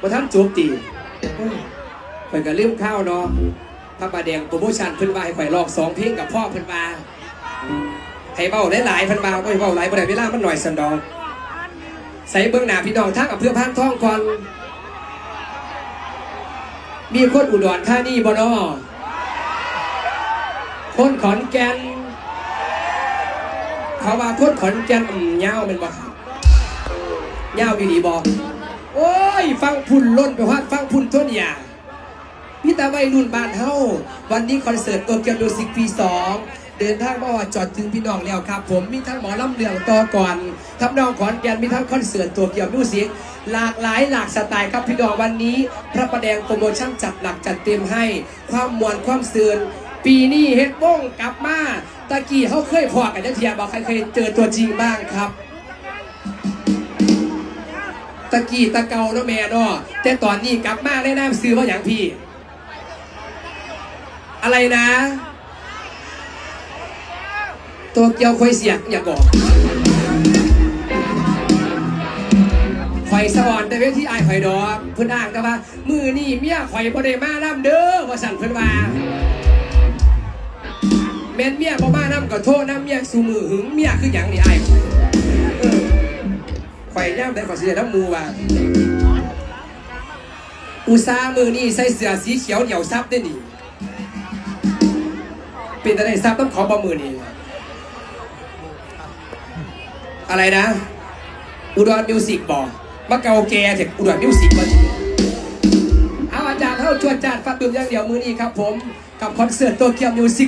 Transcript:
มาทันจบตีข่อยก็ลืมข้าวเนาะพระประแดงโปรโมชั่นเพิ่นว่าให้ข่อยลอกสองเพลงกับพ่อเพิ่นว่าให้เบ้าหลายๆเพิ่นว่าบ่ให้เบ้าหลายบ่ได้เวลามันหน่อยสันดอกใส่เบื้องหน้าพี่น้องทักกับเพื่อพานท่องก่อนมีคนอุดรธานีบ่เนาะคนขอนแก่นเขาว่าคนขอนแก่นอืมยาวแมันบ่ครับยาวอีหลีบ่ โอ้ย ฟังพุ่นล้นไปฮอดฟังพุ่นต้นยาพี่ตาวัยรุ่นบ้านเฮาวันนี้คอนเสิร์ตตัวเกียวมิวสิกปีสองเดินทางมาว่าจอดถึงพี่น้องแล้วครับ ผมมีทั้งหมอลำเลืองต่อก่อนทำนองขอนแก่นมีทั้งคอนเสิร์ตตัวเกียวมิวสิกหลากหลายหลากสไตล์ครับพี่น้องวันนี้ พระประแดงโปรโมชั่นจัดหนักจัดเต็มให้ ความมวลความเสือนปีนี้เฮ็ดวงกลับมาตะกี้เขาเคยพอกันจักเทียบอกใครเคยเจอตัวจริงบ้างครับ ตะกี้ตะเกาเนาะแม่เนาะแต่ตอนนี้กลับมาได้น้ำซื้อว่าอย่างพี่ อะไรนะตัวเกียวคอยเสียกอย่าบอกข่อยสวรรค์แต่เวทีไอายข่อยดอกเพิ่อนอ้างแต่ว่า มือนี่เมียข่อยบ่ได้มาน้ำเด้อว่าสั่นเพิ่อนว่าแม่นเมียบ่มาน้ำก็โทษน้ำเมียสูมือหึงเมียคือหยังนี่อายข่อยเออ ข่อยย่ำได้ขอยเสียน้ำมูว่าอุตส่าหมือนี่ใส่เสื้อสีเขียวเหนียวซับได้นี่เป็นอะไรซับต้องขอบะมือนี่อะไรนะ อุดรมิวสิกบอกมาเกาแกเถอะอุดรมิวสิกมาเอาอาจารย์เท่าชวนจานฟัดดื่มอย่างเดียวมือนี้ครับผม กับคอนเสิร์ตโตเกียวมิวสิก